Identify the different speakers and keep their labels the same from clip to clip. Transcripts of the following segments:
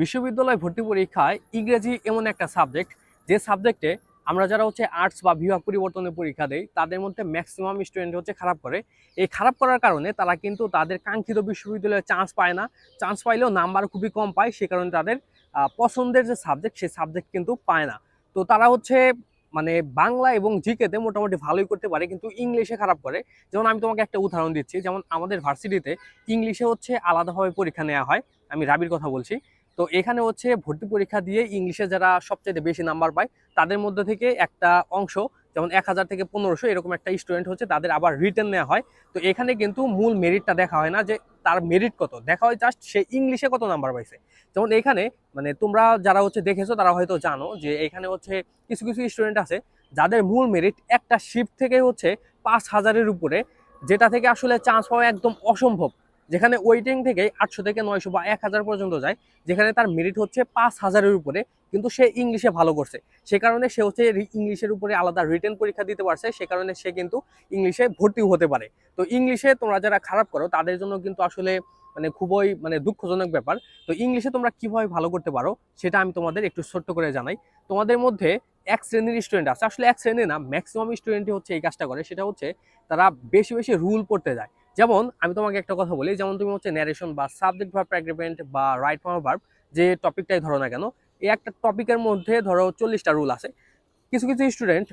Speaker 1: বিশ্ববিদ্যালয় ভর্তি পরীক্ষায় ইংরেজি এমন একটা সাবজেক্ট যে সাবজেক্টে আমরা যারা হচ্ছে আর্টস বা বিভাগ পরিবর্তনের পরীক্ষা দেই, তাদের মধ্যে ম্যাক্সিমাম স্টুডেন্ট হচ্ছে খারাপ করে। এই খারাপ করার কারণে তারা কিন্তু তাদের কাঙ্ক্ষিত বিশ্ববিদ্যালয়ে চান্স পায় না। চান্স পাইলেও নাম্বার খুবই কম পায়, সে কারণে তাদের পছন্দের যে সাবজেক্ট সেই সাবজেক্ট কিন্তু পায় না। তো তারা হচ্ছে মানে বাংলা এবং জিকেতে মোটামুটি ভালোই করতে পারে, কিন্তু ইংলিশে খারাপ করে। যেমন আমি তোমাকে একটা উদাহরণ দিচ্ছি, যেমন আমাদের ভার্সিটিতে ইংলিশে হচ্ছে আলাদাভাবে পরীক্ষা নেওয়া হয়। আমি রাবির কথা বলছি। তো এখানে হচ্ছে ভর্তি পরীক্ষা দিয়ে ইংলিশে যারা সবচেয়ে বেশি নাম্বার পায়, তাদের মধ্যে থেকে একটা অংশ, যেমন এক হাজার থেকে পনেরোশো এরকম একটা স্টুডেন্ট হচ্ছে, তাদের আবার রিটার্ন নেওয়া হয়। তো এখানে কিন্তু মূল মেরিটটা দেখা হয় না যে তার মেরিট কত। দেখা হয় জাস্ট সে ইংলিশে কত নাম্বার পাইছে। যেমন এখানে মানে তোমরা যারা হচ্ছে দেখেছ, তারা হয়তো জানো যে এখানে হচ্ছে কিছু কিছু স্টুডেন্ট আছে, যাদের মূল মেরিট একটা শিফট থেকে হচ্ছে পাঁচ হাজারের উপরে, যেটা থেকে আসলে চান্স পাওয়া একদম অসম্ভব। যেখানে ওয়েটিং থেকে আটশো থেকে নয়শো বা এক হাজার পর্যন্ত যায়, যেখানে তার মেরিট হচ্ছে পাঁচ হাজারের উপরে, কিন্তু সে ইংলিশে ভালো করছে। সে কারণে সে হচ্ছে ইংলিশের উপরে আলাদা রিটেন পরীক্ষা দিতে পারছে, সে কারণে সে কিন্তু ইংলিশে ভর্তিও হতে পারে। তো ইংলিশে তোমরা যারা খারাপ করো, তাদের জন্য কিন্তু আসলে মানে খুবই মানে দুঃখজনক ব্যাপার। তো ইংলিশে তোমরা কীভাবে ভালো করতে পারো, সেটা আমি তোমাদের একটু ছোট্ট করে জানাই। তোমাদের মধ্যে এক শ্রেণির স্টুডেন্ট আছে। আসলে এক শ্রেণি না ম্যাক্সিমাম স্টুডেন্টই হচ্ছে এই কাজটা করে। সেটা হচ্ছে তারা বেশি বেশি রুল পড়তে যায়। যেমন আমি তোমাকে একটা কথা বলি, যেমন তুমি হচ্ছে ন্যারেশন বা সাবজেক্ট ভার্ব অ্যাগ্রিমেন্ট বা রাইট ফর্ম ভার্ব যে টপিকটাই ধরো না কেন, এই একটা টপিকের মধ্যে ধরো চল্লিশটা রুল আছে। কিছু কিছু স্টুডেন্ট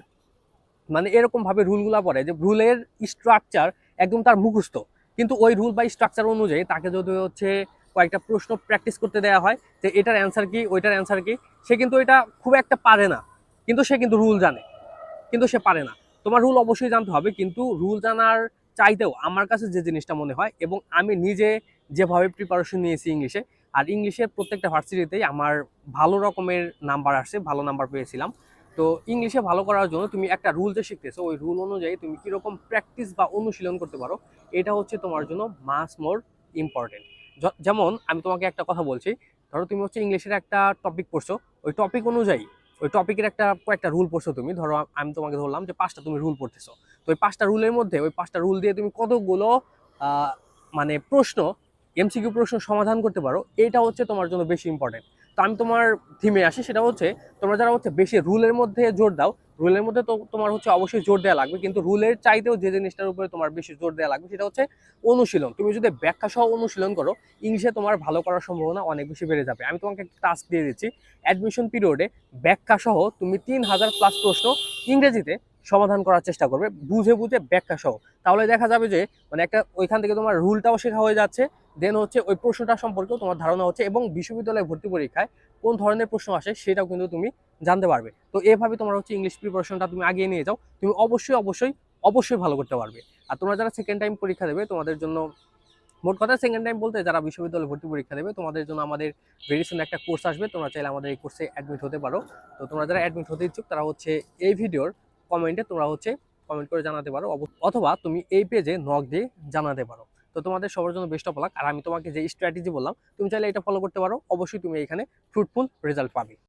Speaker 1: মানে এরকমভাবে রুলগুলো পড়ে যে রুলের স্ট্রাকচার একদম তার মুখস্থ, কিন্তু ওই রুল বা স্ট্রাকচার অনুযায়ী তাকে যদি হচ্ছে কয়েকটা প্রশ্ন প্র্যাকটিস করতে দেওয়া হয় যে এটার অ্যান্সার কি, ওইটার অ্যান্সার কি, সে কিন্তু এটা খুব একটা পারে না, কিন্তু সে কিন্তু রুল জানে, কিন্তু সে পারে না। তোমার রুল অবশ্যই জানতে হবে, কিন্তু রুল জানার চাইতেও আমার কাছে যে জিনিসটা মনে হয় এবং আমি নিজে যেভাবে প্রিপারেশন নিয়েছি ইংলিশে আর ইংলিশের প্রত্যেকটা ভার্সিটিতেই আমার ভালো রকমের নাম্বার আসছে, ভালো নাম্বার পেয়েছিলাম। তো ইংলিশে ভালো করার জন্য তুমি একটা রুল যে শিখতেছো, ওই রুল অনুযায়ী তুমি কীরকম প্র্যাকটিস বা অনুশীলন করতে পারো, এটা হচ্ছে তোমার জন্য মাস মোর ইম্পর্টেন্ট যেমন আমি তোমাকে একটা কথা বলছি, ধরো তুমি হচ্ছে ইংলিশের একটা টপিক পড়ছো, ওই টপিক অনুযায়ী, ওই টপিকের একটা কয়েকটা রুল পড়ছো তুমি, ধরো আমি তোমাকে ধরলাম যে পাঁচটা তুমি রুল পড়তেছো। তো ওই পাঁচটা রুলের মধ্যে, ওই পাঁচটা রুল দিয়ে তুমি কতগুলো মানে প্রশ্ন এমসিকিউ প্রশ্ন সমাধান করতে পারো, এটা হচ্ছে তোমার জন্য বেশি ইম্পর্টেন্ট তো আমি তোমার থিমে আসি, সেটা হচ্ছে তোমরা যারা হচ্ছে বেশি রুলের মধ্যে জোর দাও, রুলের মধ্যে তো তোমার হচ্ছে অবশ্যই জোর দেওয়া লাগবে, কিন্তু রুলের চাইতেও যে জিনিসটার উপরে তোমার বেশি জোর দেওয়া লাগবে, সেটা হচ্ছে অনুশীলন। তুমি যদি ব্যাখ্যা সহ অনুশীলন করো, ইংলিশে তোমার ভালো করার সম্ভাবনা অনেক বেশি বেড়ে যাবে। আমি তোমাকে একটা টাস্ক দিয়ে দিচ্ছি অ্যাডমিশন পিরিয়ডে ব্যাখ্যা সহ তুমি তিন হাজার প্লাস প্রশ্ন ইংরেজিতে সমাধান করার চেষ্টা করবে, বুঝে বুঝে ব্যাখ্যা সহ। তাহলে দেখা যাবে যে মানে একটা ওইখান থেকে তোমার রুলটাও শেখা হয়ে যাচ্ছে দেন হচ্ছে ওই প্রশ্নটা সম্পর্কেও তোমার ধারণা হচ্ছে এবং বিশ্ববিদ্যালয়ে ভর্তি পরীক্ষায় কোন ধরনের প্রশ্ন আসে সেটাও কিন্তু তুমি জানতে পারবে। তো এভাবে তোমার হচ্ছে ইংলিশ প্রিপারেশনটা তুমি আগিয়ে নিয়ে যাও, তুমি অবশ্যই অবশ্যই অবশ্যই ভালো করতে পারবে। আর তোমরা যারা সেকেন্ড টাইম পরীক্ষা দেবে, তোমাদের জন্য মোট কথা সেকেন্ড টাইম বলতে যারা বিশ্ববিদ্যালয়ে ভর্তি পরীক্ষা দেবে, তোমাদের জন্য আমাদের ভেরিসন একটা কোর্স আসবে, তোমরা চাইলে আমাদের এই কোর্সে অ্যাডমিট হতে পারো। তো তোমরা যারা অ্যাডমিট হতে ইচ্ছুক, তারা হচ্ছে এই ভিডিওর কমেন্টে তোমরা হচ্ছে কমেন্ট করে জানাতে পারো। অথবা তুমি এই পেজে নক দিয়ে জানাতে পারো। তো তোমাদের সবার জন্য বেস্ট অফ লাক আর আমি তোমাকে যে স্ট্র্যাটেজি বললাম, তুমি চাইলে এটা ফলো করতে পারো। অবশ্যই তুমি এখানে ফ্রুটফুল রেজাল্ট পাবে।